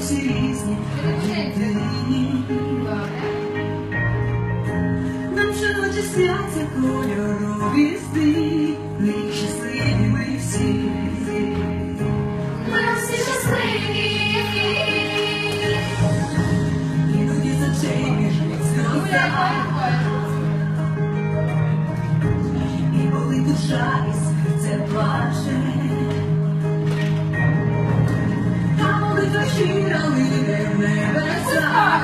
всі різні єдині. Нам шануті сняться кольорові сни, ми щасливі ми всі. Ми і коли душа і серце плаче, лине в небеса,